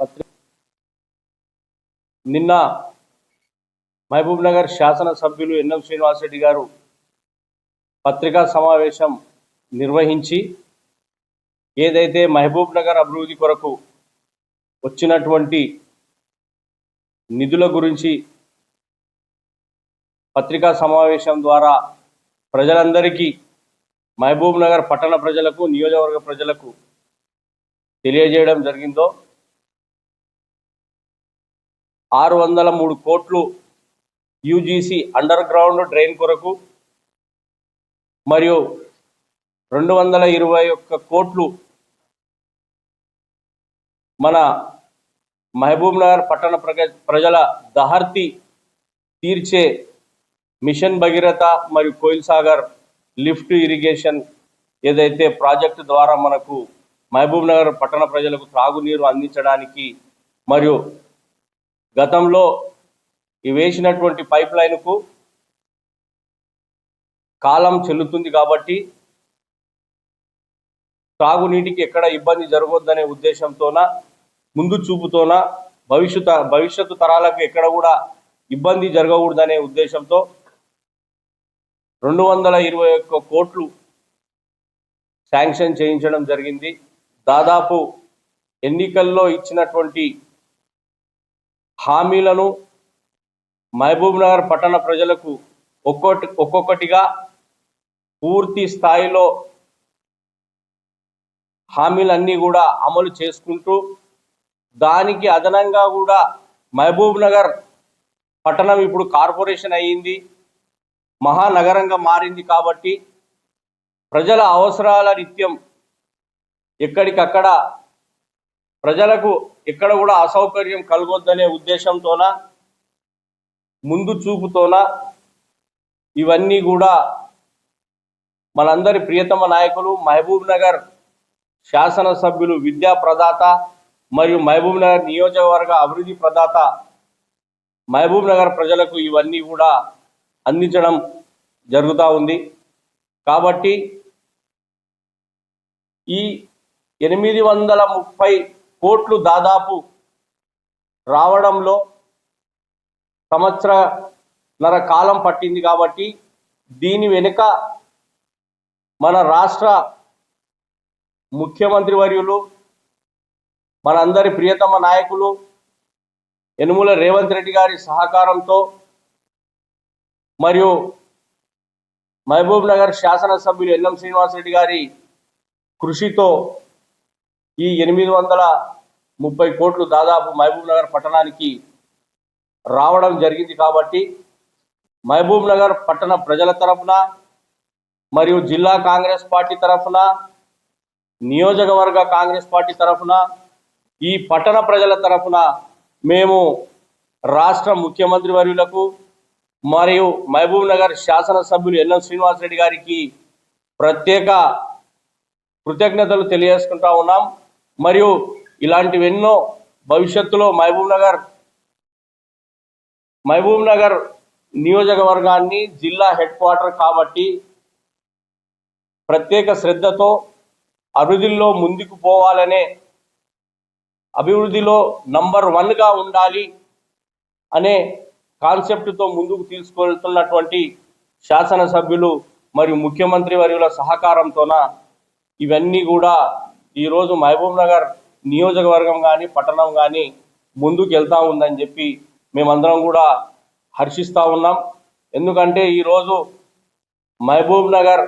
పత్రిక. నిన్న మహబూబ్ నగర్ శాసనసభ్యులు ఎన్ఎం శ్రీనివాసరెడ్డి గారు పత్రికా సమావేశం నిర్వహించి ఏదైతే మహబూబ్ నగర్ అభివృద్ధి కొరకు వచ్చినటువంటి నిధుల గురించి పత్రికా సమావేశం ద్వారా ప్రజలందరికీ మహబూబ్ నగర్ పట్టణ ప్రజలకు నియోజకవర్గ ప్రజలకు తెలియజేయడం జరిగిందో ఆరు వందల మూడు కోట్లు యూజీసీ అండర్ గ్రౌండ్ డ్రైన్ కొరకు మరియు రెండు వందల ఇరవై ఒక్క కోట్లు మన మహబూబ్ నగర్ పట్టణ ప్రజ ప్రజల దహర్తి తీర్చే మిషన్ భగీరథ మరియు కోయిల్ సాగర్ లిఫ్ట్ ఇరిగేషన్ ఏదైతే ప్రాజెక్టు ద్వారా మనకు మహబూబ్ నగర్ పట్టణ ప్రజలకు త్రాగునీరు అందించడానికి మరియు గతంలో ఈ వేసినటువంటి పైప్ లైన్కు కాలం చెల్లుతుంది కాబట్టి త్రాగునీటికి ఎక్కడ ఇబ్బంది జరగొద్దనే ఉద్దేశంతోన ముందు చూపుతోన భవిష్యత్ భవిష్యత్తు తరాలకు ఎక్కడ కూడా ఇబ్బంది జరగకూడదనే ఉద్దేశంతో రెండు వందల ఇరవై ఒక్క కోట్లు శాంక్షన్ చేయించడం జరిగింది. దాదాపు ఎన్నికల్లో ఇచ్చినటువంటి హామీలను మహబూబ్ నగర్ పట్టణ ప్రజలకు ఒక్కొక్కటి ఒక్కొక్కటిగా పూర్తి స్థాయిలో హామీలన్నీ కూడా అమలు చేసుకుంటూ దానికి అదనంగా కూడా మహబూబ్ నగర్ పట్టణం ఇప్పుడు కార్పొరేషన్ అయ్యింది. మహానగరంగా మారింది కాబట్టి ప్రజల అవసరాల నిత్యం ఎక్కడికక్కడ ప్రజలకు ఎక్కడ కూడా అసౌకర్యం కలగొద్దనే ఉద్దేశంతోన ముందు చూపుతోన ఇవన్నీ కూడా మనందరి ప్రియతమ నాయకులు మహబూబ్ నగర్ శాసనసభ్యులు విద్యా ప్రదాత మరియు మహబూబ్ నగర్ నియోజకవర్గ అభివృద్ధి ప్రదాత మహబూబ్ నగర్ ప్రజలకు ఇవన్నీ కూడా అందించడం జరుగుతూ ఉంది. కాబట్టి ఈ ఎనిమిది వందల ముప్పై కోట్లు దాదాపు రావడంలో సంవత్సరన్నర కాలం పట్టింది కాబట్టి దీని వెనుక మన రాష్ట్ర ముఖ్యమంత్రి వర్యులు మనందరి ప్రియతమ నాయకులు యనుమల రేవంత్ రెడ్డి గారి సహకారంతో మరియు మహబూబ్ నగర్ శాసనసభ్యులు ఎన్ఎం శ్రీనివాసరెడ్డి గారి కృషితో ఈ ఎనిమిది వందల ముప్పై కోట్లు దాదాపు మహబూబ్ నగర్ పట్టణానికి రావడం జరిగింది కాబట్టి మహబూబ్ నగర్ పట్టణ ప్రజల తరఫున మరియు జిల్లా కాంగ్రెస్ పార్టీ తరఫున నియోజకవర్గ కాంగ్రెస్ పార్టీ తరఫున ఈ పట్టణ ప్రజల తరఫున మేము రాష్ట్ర ముఖ్యమంత్రి వర్యులకు మరియు మహబూబ్ నగర్ శాసనసభ్యులు ఎల్ఎం శ్రీనివాసరెడ్డి గారికి ప్రత్యేక కృతజ్ఞతలు తెలియజేసుకుంటా ఉన్నాం. మరియు ఇలాంటివెన్నో భవిష్యత్తులో మహబూబ్ నగర్ మహబూబ్ నగర్ నియోజకవర్గాన్ని జిల్లా హెడ్ క్వార్టర్ కాబట్టి ప్రత్యేక శ్రద్ధతో అభివృద్ధిలో ముందుకు పోవాలనే అభివృద్ధిలో నంబర్ వన్గా ఉండాలి అనే కాన్సెప్ట్తో ముందుకు తీసుకెళ్తున్నటువంటి శాసనసభ్యులు మరియు ముఖ్యమంత్రి వర్యుల సహకారంతోన ఇవన్నీ కూడా ఈరోజు మహబూబ్ నగర్ నియోజకవర్గం కానీ పట్టణం కానీ ముందుకు వెళ్తా ఉందని చెప్పి మేమందరం కూడా హర్షిస్తూ ఉన్నాం. ఎందుకంటే ఈరోజు మహబూబ్ నగర్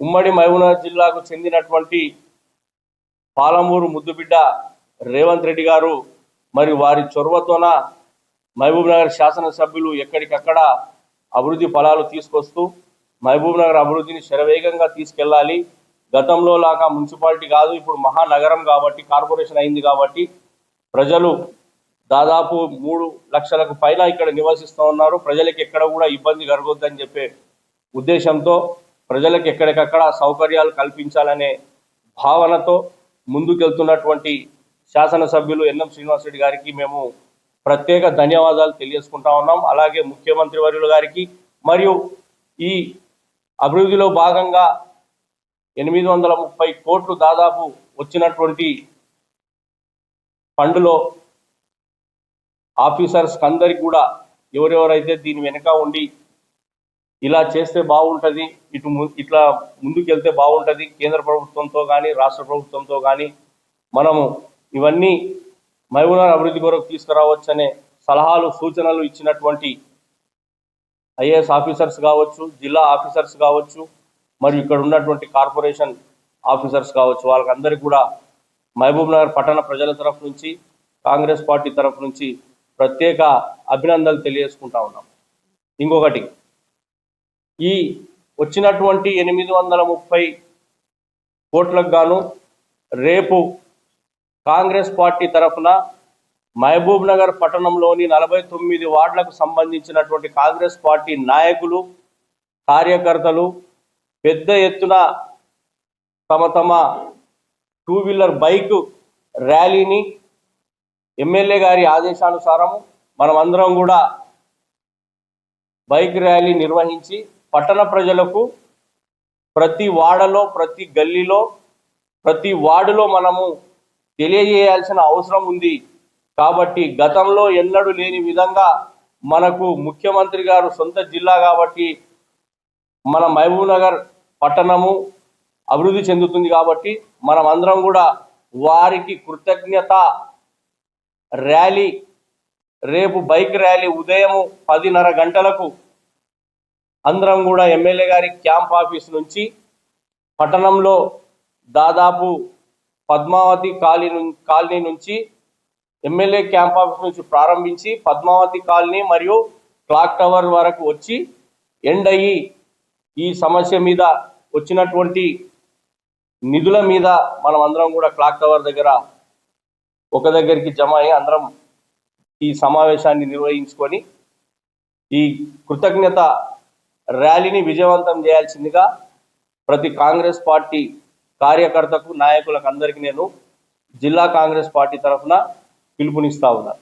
ఉమ్మడి మహబూబ్ నగర్ జిల్లాకు చెందినటువంటి పాలమూరు ముద్దుబిడ్డ రేవంత్ రెడ్డి గారు మరి వారి చొరవతోన మహబూబ్ నగర్ శాసనసభ్యులు ఎక్కడికక్కడ అభివృద్ధి ఫలాలు తీసుకొస్తూ మహబూబ్ నగర్ అభివృద్ధిని శరవేగంగా తీసుకెళ్ళాలి. గతంలో లాగా మున్సిపాలిటీ కాదు ఇప్పుడు మహానగరం కాబట్టి కార్పొరేషన్ అయింది కాబట్టి ప్రజలు దాదాపు మూడు లక్షలకు పైన ఇక్కడ నివసిస్తూ ఉన్నారు. ప్రజలకు ఎక్కడ కూడా ఇబ్బంది కలగొద్దని చెప్పే ఉద్దేశంతో ప్రజలకు ఎక్కడికక్కడ సౌకర్యాలు కల్పించాలనే భావనతో ముందుకెళ్తున్నటువంటి శాసనసభ్యులు ఎన్ఎం శ్రీనివాసరెడ్డి గారికి మేము ప్రత్యేక ధన్యవాదాలు తెలియజేసుకుంటా ఉన్నాం. అలాగే ముఖ్యమంత్రి వర్యుల గారికి మరియు ఈ అభివృద్ధిలో భాగంగా ఎనిమిది వందల ముప్పై కోట్లు దాదాపు వచ్చినటువంటి ఫండ్లో ఆఫీసర్స్ అందరికి కూడా ఎవరెవరైతే దీని వెనుక ఉండి ఇలా చేస్తే బాగుంటుంది ఇటు ము- ఇట్లా ముందుకు వెళ్తే బాగుంటుంది కేంద్ర ప్రభుత్వంతో కానీ రాష్ట్ర ప్రభుత్వంతో కానీ మనము ఇవన్నీ మహబూబ్నగర్ అభివృద్ధి కొరకు తీసుకురావచ్చనే సలహాలు సూచనలు ఇచ్చినటువంటి ఐఏఎస్ ఆఫీసర్స్ కావచ్చు జిల్లా ఆఫీసర్స్ కావచ్చు మరియు ఇక్కడ ఉన్నటువంటి కార్పొరేషన్ ఆఫీసర్స్ కావచ్చు వాళ్ళకందరికీ కూడా మహబూబ్ నగర్ పట్టణ ప్రజల తరఫు నుంచి కాంగ్రెస్ పార్టీ తరఫు నుంచి ప్రత్యేక అభినందనలు తెలియజేసుకుంటా ఉన్నాం. ఇంకొకటి ఈ వచ్చినటువంటి ఎనిమిది వందల ముప్పై కోట్లకు గాను రేపు కాంగ్రెస్ పార్టీ తరఫున మహబూబ్ నగర్ పట్టణంలోని నలభై తొమ్మిది వార్డులకు సంబంధించినటువంటి కాంగ్రెస్ పార్టీ నాయకులు కార్యకర్తలు పెద్ద ఎత్తున తమ తమ టూ వీలర్ బైక్ ర్యాలీని ఎమ్మెల్యే గారి ఆదేశానుసారం మనమందరం కూడా బైక్ ర్యాలీ నిర్వహించి పట్టణ ప్రజలకు ప్రతి వాడలో ప్రతి గల్లీలో ప్రతి వార్డులో మనము తెలియజేయాల్సిన అవసరం ఉంది. కాబట్టి గతంలో ఎన్నడూ లేని విధంగా మనకు ముఖ్యమంత్రి గారు సొంత జిల్లా కాబట్టి మన మహబూబ్ నగర్ పట్టణము అభివృద్ధి చెందుతుంది కాబట్టి మనం అందరం కూడా వారికి కృతజ్ఞత ర్యాలీ రేపు బైక్ ర్యాలీ ఉదయం పదిన్నర గంటలకు అందరం కూడా ఎమ్మెల్యే గారి క్యాంప్ ఆఫీస్ నుంచి పట్టణంలో దాదాపు పద్మావతి కాలనీ కాలనీ నుంచి ఎమ్మెల్యే క్యాంప్ ఆఫీస్ నుంచి ప్రారంభించి పద్మావతి కాలనీ మరియు క్లాక్ టవర్ వరకు వచ్చి ఎండ్ అయ్యి ఈ సమస్య మీద వచ్చినటువంటి నిధుల మీద మనం అందరం కూడా క్లాక్ టవర్ దగ్గర ఒక దగ్గరికి జమ అయ్యి అందరం ఈ సమావేశాన్ని నిర్వహించుకొని ఈ కృతజ్ఞత ర్యాలీని విజయవంతం చేయాల్సిందిగా ప్రతి కాంగ్రెస్ పార్టీ కార్యకర్తకు నాయకులకు అందరికీ నేను జిల్లా కాంగ్రెస్ పార్టీ తరఫున పిలుపునిస్తా ఉన్నా.